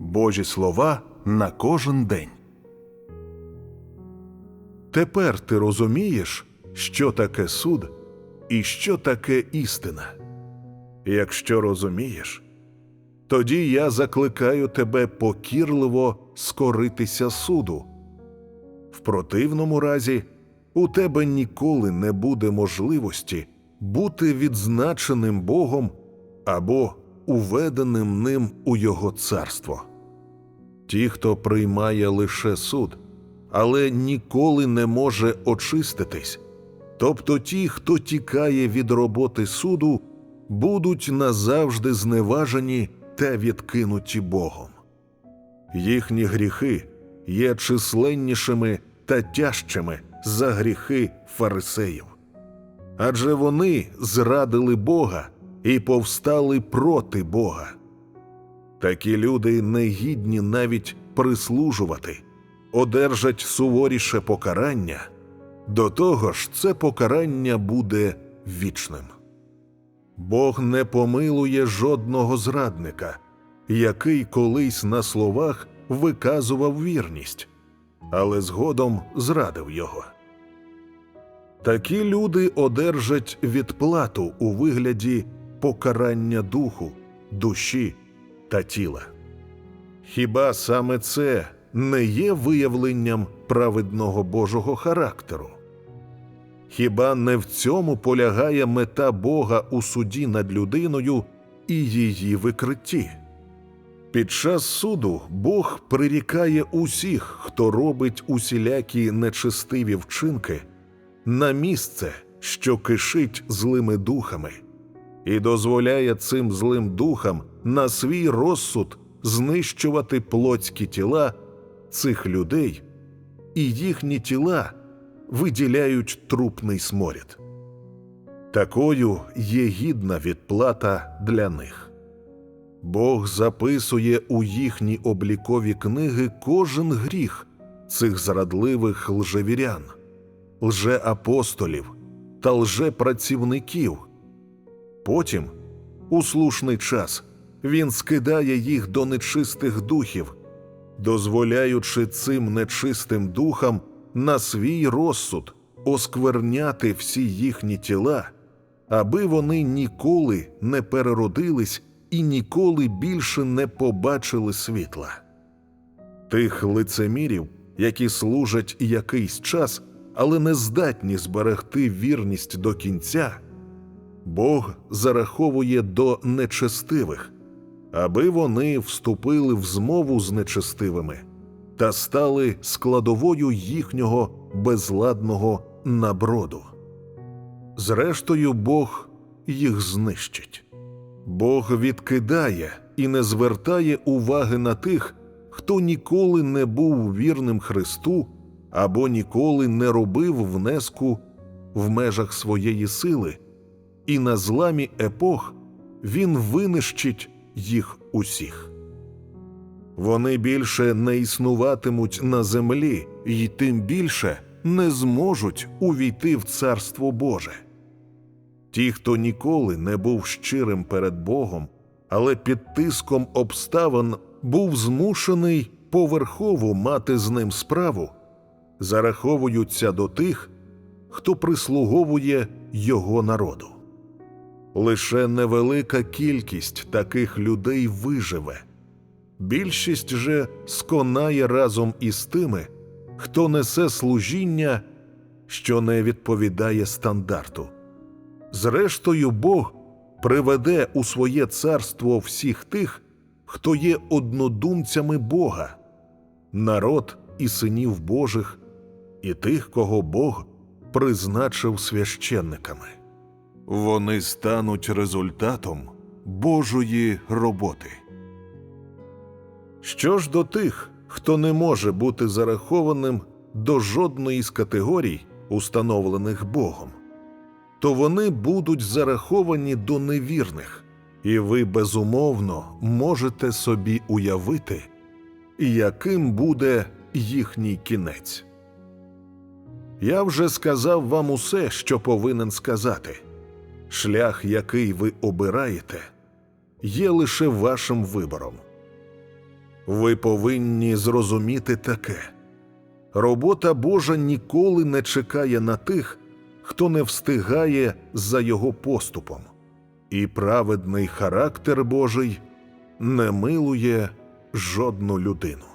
Божі слова на кожен день. Тепер ти розумієш, що таке суд і що таке істина. Якщо розумієш, тоді я закликаю тебе покірливо скоритися суду. В противному разі у тебе ніколи не буде можливості бути відзначеним Богом або уведеним ним у Його царство. Ті, хто приймає лише суд, але ніколи не може очиститись, тобто ті, хто тікає від роботи суду, будуть назавжди зневажені та відкинуті Богом. Їхні гріхи є численнішими та тяжчими за гріхи фарисеїв. Адже вони зрадили Бога і повстали проти Бога. Такі люди не гідні навіть прислужувати, одержать суворіше покарання, до того ж, це покарання буде вічним. Бог не помилує жодного зрадника, який колись на словах виказував вірність, але згодом зрадив його. Такі люди одержать відплату у вигляді покарання духу, душі та тіла. Хіба саме це не є виявленням праведного Божого характеру? Хіба не в цьому полягає мета Бога у суді над людиною і її викритті? Під час суду Бог прирікає усіх, хто робить усілякі нечестиві вчинки, на місце, що кишить злими духами, і дозволяє цим злим духам на свій розсуд знищувати плотські тіла цих людей, і їхні тіла виділяють трупний сморід. Такою є гідна відплата для них. Бог записує у їхні облікові книги кожен гріх цих зрадливих лжевірян, лжеапостолів та лжепрацівників. Потім, у слушний час, він скидає їх до нечистих духів, дозволяючи цим нечистим духам на свій розсуд оскверняти всі їхні тіла, аби вони ніколи не переродились і ніколи більше не побачили світла. Тих лицемірів, які служать якийсь час, але не здатні зберегти вірність до кінця, Бог зараховує до нечестивих, аби вони вступили в змову з нечестивими та стали складовою їхнього безладного наброду. Зрештою, Бог їх знищить. Бог відкидає і не звертає уваги на тих, хто ніколи не був вірним Христу або ніколи не робив внеску в межах своєї сили, і на зламі епох Він винищить їх усіх. Вони більше не існуватимуть на землі і тим більше не зможуть увійти в Царство Боже. Ті, хто ніколи не був щирим перед Богом, але під тиском обставин був змушений поверхово мати з ним справу, зараховуються до тих, хто прислуговує його народу. Лише невелика кількість таких людей виживе, більшість же сконає разом із тими, хто несе служіння, що не відповідає стандарту. Зрештою, Бог приведе у своє царство всіх тих, хто є однодумцями Бога, народ і синів Божих, і тих, кого Бог призначив священниками. Вони стануть результатом Божої роботи. Що ж до тих, хто не може бути зарахованим до жодної з категорій, установлених Богом, то вони будуть зараховані до невірних, і ви безумовно можете собі уявити, яким буде їхній кінець. Я вже сказав вам усе, що повинен сказати. Шлях, який ви обираєте, є лише вашим вибором. Ви повинні зрозуміти таке. Робота Божа ніколи не чекає на тих, хто не встигає за його поступом, і праведний характер Божий не милує жодну людину.